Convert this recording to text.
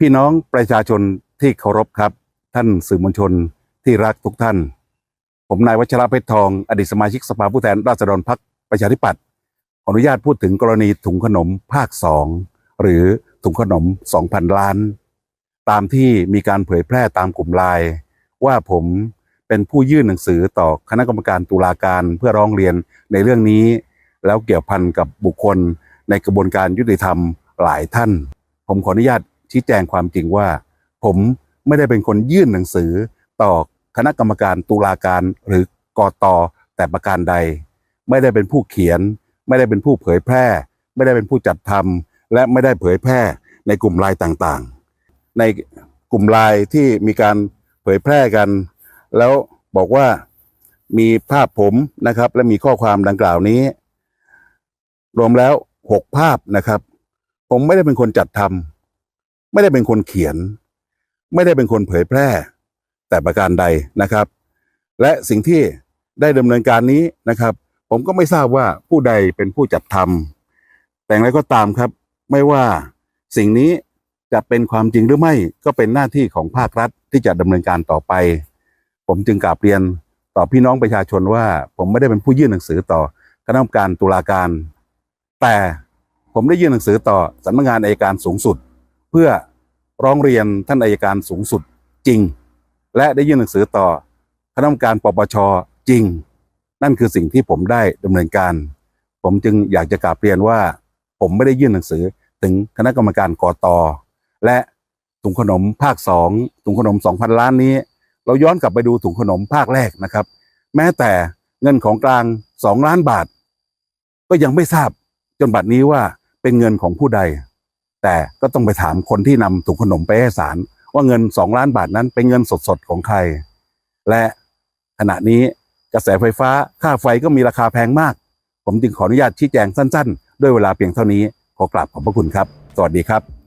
พี่น้องประชาชนที่เคารพครับ ท่านสื่อมวลชนที่รักทุกท่าน ผมนายวัชระเพชรทองอดีตสมาชิกสภาผู้แทนราษฎรพรรคประชาธิปัตย์ขออนุญาตพูดถึงกรณีถุงขนมภาคสองหรือถุงขนม 2,000 ล้าน ตามที่มีการเผยแพร่ตามกลุ่มไลน์ว่าผมเป็นผู้ยื่นหนังสือต่อคณะกรรมการตุลาการเพื่อร้องเรียนในเรื่องนี้ แล้วเกี่ยวพันกับบุคคลในกระบวนการยุติธรรมหลายท่าน ผมขออนุญาต ชี้แจงความจริงว่า ผมไม่ได้เป็นคนยื่นหนังสือต่อคณะกรรมการตุลาการหรือกตแต่ประการใด ไม่ได้เป็นผู้เขียน ไม่ได้เป็นผู้เผยแพร่ ไม่ได้เป็นผู้จัดทำและไม่ได้เผยแพร่ในกลุ่มไลน์ต่างๆ ในกลุ่มไลน์ที่มีการเผยแพร่กัน แล้วบอกว่ามีภาพผมนะครับ และมีข้อความดังกล่าวนี้ รวมแล้วหกภาพนะครับ ผมไม่ได้เป็นคนจัดทำ ไม่ได้เป็นคนเขียน ไม่ได้เป็นคนเผยแพร่ แต่ประการใดนะครับ และสิ่งที่ได้ดำเนินการนี้นะครับ ผมก็ไม่ทราบว่าผู้ใดเป็นผู้จัดทำแต่อย่างไรก็ตามครับ ไม่ว่าสิ่งนี้จะเป็นความจริงหรือไม่ก็เป็นหน้าที่ของภาครัฐที่จะดำเนินการต่อไป ผมจึงกราบเรียนต่อพี่น้องประชาชนว่า ผมไม่ได้เป็นผู้ยื่นหนังสือต่อคณะกรรมการตุลาการ แต่ผมได้ยื่นหนังสือต่อสำนักงานอัยการสูงสุด พื่อร้องเรียนท่านอัยการสูงสุดจริง และได้ยื่นหนังสือต่อคณะกรรมการปปชจริง นั่นคือสิ่งที่ผมได้ดำเนินการ ผมจึงอยากจะกราบเรียนว่า ผมไม่ได้ยื่นหนังสือถึงคณะกรรมการกอตและถุงขนมภาคสองถุงขนม2,000ล้านนี้ เราย้อนกลับไปดูถุงขนมภาคแรกนะครับ แม้แต่เงินของกลาง2ล้านบาท ก็ยังไม่ทราบจนบัดนี้ว่าเป็นเงินของผู้ใด แต่ก็ต้องไปถามคนที่นำถุงขนมไปให้ศาลว่าเงินสองล้านบาทนั้นเป็นเงินสดๆของใคร และขณะนี้กระแสไฟฟ้าค่าไฟก็มีราคาแพงมาก ผมจึงขออนุญาตชี้แจงสั้น ๆ ด้วยเวลาเพียงเท่านี้ขอกราบขอบพระคุณครับ สวัสดีครับ